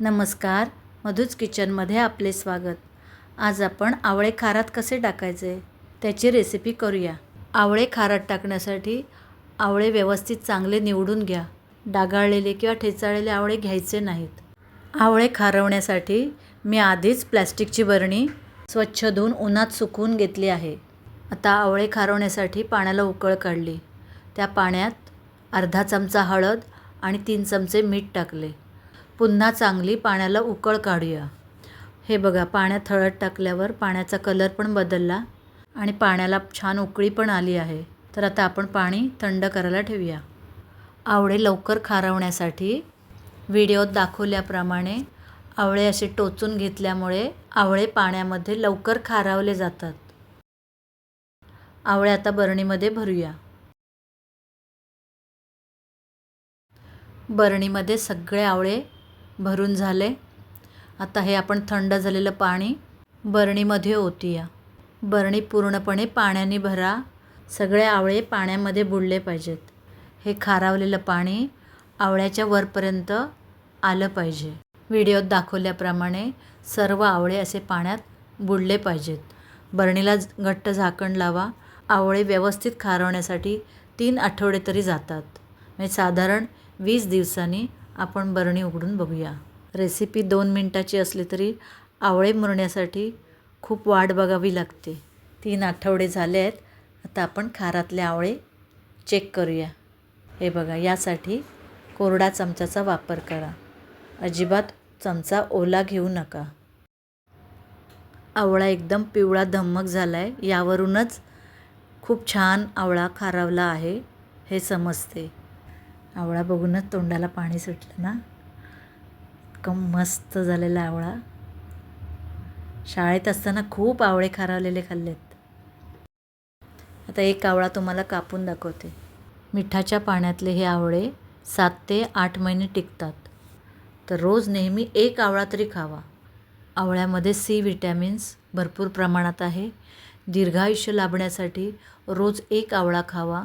नमस्कार मधूच किचनमध्ये आपले स्वागत. आज आपण आवळे खारात कसे टाकायचे त्याची रेसिपी करूया. आवळे खारात टाकण्यासाठी आवळे व्यवस्थित चांगले निवडून घ्या. डागाळलेले किंवा ठेचाळलेले आवळे घ्यायचे नाहीत. आवळे खारवण्यासाठी मी आधीच प्लॅस्टिकची बरणी स्वच्छ धुवून उन्हात सुकवून घेतली आहे. आता आवळे खारवण्यासाठी पाण्याला उकळ काढली. त्या पाण्यात अर्धा चमचा हळद आणि तीन चमचे मीठ टाकले. पुन्हा चांगली पाण्याला उकळ काढूया. हे बघा पाण्यात हळद टाकल्यावर पाण्याचा कलर पण बदलला आणि पाण्याला छान उकळी पण आली आहे. तर आता आपण पाणी थंड करायला ठेवूया. आवळे लवकर खारवण्यासाठी व्हिडिओत दाखवल्याप्रमाणे आवळे असे टोचून घेतल्यामुळे आवळे पाण्यामध्ये लवकर खारावले जातात. आवळे आता बरणीमध्ये भरूया. बरणीमध्ये सगळे आवळे भरून झाले. आता हे आपण थंड झालेलं पाणी बरणीमध्ये ओतूया. बरणी पूर्णपणे पाण्याने भरा. सगळे आवळे पाण्यामध्ये बुडले पाहिजेत. हे खारावलेलं पाणी आवळ्याच्या वरपर्यंत आलं पाहिजे. व्हिडिओत दाखवल्याप्रमाणे सर्व आवळे असे पाण्यात बुडले पाहिजेत. बरणीला घट्ट झाकण लावा. आवळे व्यवस्थित खारवण्यासाठी तीन आठवडे तरी जातात. म्हणजे साधारण वीस दिवसांनी आपण बरणी उघडून बघूया. रेसिपी दोन मिनटाची असली तरी आवळे मुरण्यासाठी खूप वाट बघावी लागते. तीन आठवडे झाले आहेत. आता आपण खारातले आवळे चेक करूया. हे बघा यासाठी कोरडा चमच्याचा वापर करा. अजिबात चमचा ओला घेऊ नका. आवळा एकदम पिवळा धम्मक झाला आहे यावरूनच खूप छान आवळा खारावला आहे. हे समजते. आवळा बघूनच तोंडाला पाणी सुटलं ना. इतकं मस्त झालेला आवळा. शाळेत असताना खूप आवळे खारावलेले खाल्लेत. आता एक आवळा तुम्हाला कापून दाखवते. मिठाच्या पाण्यातले हे आवळे सात ते आठ महिने टिकतात. तर रोज नेहमी एक आवळा तरी खावा. आवळ्यामध्ये सी विटॅमिन्स भरपूर प्रमाणात आहे. दीर्घायुष्य लाभण्यासाठी रोज एक आवळा खावा.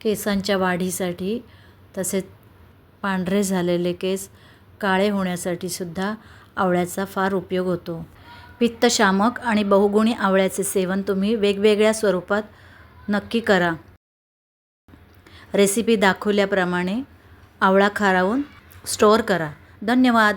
केसांच्या वाढीसाठी तसेच पांढरे झालेले केस काळे होण्यासाठी सुद्धा आवळ्याचा फार उपयोग होतो. पित्तशामक आणि बहुगुणी आवळ्याचे सेवन तुम्ही वेगवेगळ्या स्वरूपात नक्की करा. रेसिपी दाखवल्याप्रमाणे आवळा खारावून स्टोअर करा. धन्यवाद.